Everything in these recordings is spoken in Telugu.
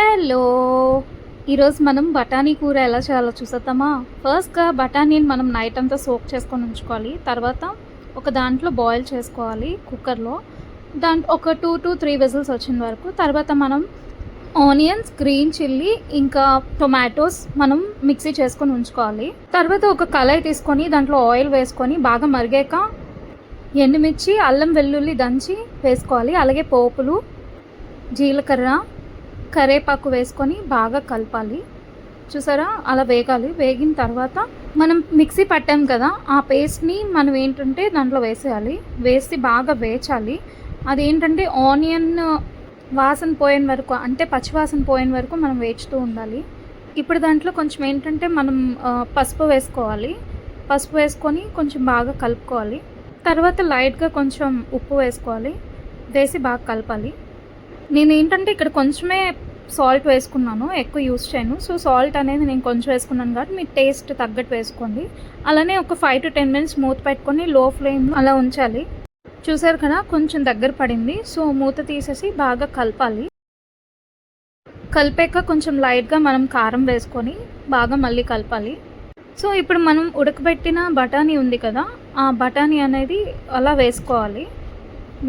హలో. ఈరోజు మనం బఠానీ కూర ఎలా చేయాలో చూసేద్దామా? ఫస్ట్గా బఠానీని మనం నైట్ అంతా సోక్ చేసుకొని ఉంచుకోవాలి. తర్వాత ఒక దాంట్లో బాయిల్ చేసుకోవాలి కుక్కర్లో. దాంట్లో ఒక టూ టు త్రీ విజిల్స్ వచ్చిన వరకు. తర్వాత మనం ఆనియన్స్ గ్రీన్ చిల్లీ ఇంకా టొమాటోస్ మనం మిక్సీ చేసుకొని ఉంచుకోవాలి. తర్వాత ఒక కళాయి తీసుకొని దాంట్లో ఆయిల్ వేసుకొని బాగా మరిగాక ఎండుమిర్చి అల్లం వెల్లుల్లి దంచి వేసుకోవాలి. అలాగే పోపులు జీలకర్ర కరేపాకు వేసుకొని బాగా కలపాలి. చూసారా? అలా వేగాలి. వేగిన తర్వాత మనం మిక్సీ పట్టాం కదా ఆ పేస్ట్ని మనం ఏంటంటే దాంట్లో వేసేయాలి. వేసి బాగా వేచాలి. అదేంటంటే ఆనియన్ వాసన పోయిన వరకు అంటే పచ్చివాసన పోయిన వరకు మనం వేచుతూ ఉండాలి. ఇప్పుడు దాంట్లో కొంచెం ఏంటంటే మనం పసుపు వేసుకోవాలి. పసుపు వేసుకొని కొంచెం బాగా కలుపుకోవాలి. తర్వాత లైట్గా కొంచెం ఉప్పు వేసుకోవాలి. వేసి బాగా కలపాలి. నేను ఏంటంటే ఇక్కడ కొంచెమే సాల్ట్ వేసుకున్నాను ఎక్కువ యూస్ చేయను. సో సాల్ట్ అనేది నేను కొంచెం వేసుకున్నాను కాబట్టి మీ టేస్ట్ తగ్గట్టు వేసుకోండి. అలానే ఒక ఫైవ్ టు టెన్ మినిట్స్ మూత పెట్టుకొని లో ఫ్లేమ్ అలా ఉంచాలి. చూసారు కదా కొంచెం దగ్గర పడింది. సో మూత తీసేసి బాగా కలపాలి. కలిపాక కొంచెం లైట్గా మనం కారం వేసుకొని బాగా మళ్ళీ కలపాలి. సో ఇప్పుడు మనం ఉడకబెట్టిన బఠానీ ఉంది కదా ఆ బఠానీ అనేది అలా వేసుకోవాలి.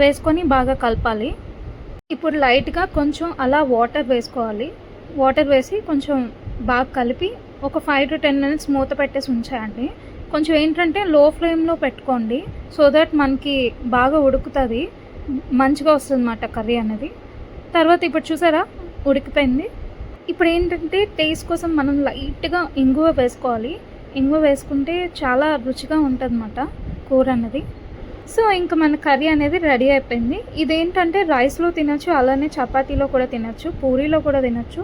వేసుకొని బాగా కలపాలి. ఇప్పుడు లైట్గా కొంచెం అలా వాటర్ వేసుకోవాలి. వాటర్ వేసి కొంచెం బాగా కలిపి ఒక ఫైవ్ టు టెన్ మినిట్స్ మూత పెట్టేసి ఉంచేయండి. కొంచెం ఏంటంటే లో ఫ్లేమ్లో పెట్టుకోండి. సో దట్ మనకి బాగా ఉడుకుతుంది. మంచిగా వస్తుంది అన్నమాట కర్రీ అనేది. తర్వాత ఇప్పుడు చూసారా? ఉడికిపోయింది. ఇప్పుడు ఏంటంటే టేస్ట్ కోసం మనం లైట్గా ఇంగువ వేసుకోవాలి. ఇంగువ వేసుకుంటే చాలా రుచిగా ఉంటుంది కూర అన్నది సో ఇంకా మన కర్రీ అనేది రెడీ అయిపోయింది. ఇదేంటంటే రైస్లో తినొచ్చు అలానే చపాతీలో కూడా తినొచ్చు పూరీలో కూడా తినొచ్చు.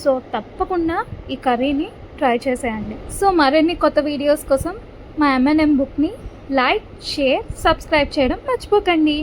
సో తప్పకుండా ఈ కర్రీని ట్రై చేసేయండి. సో మరిన్ని కొత్త వీడియోస్ కోసం మా ఎంఎన్ఎం బుక్ని లైక్ షేర్ సబ్స్క్రైబ్ చేయడం మర్చిపోకండి.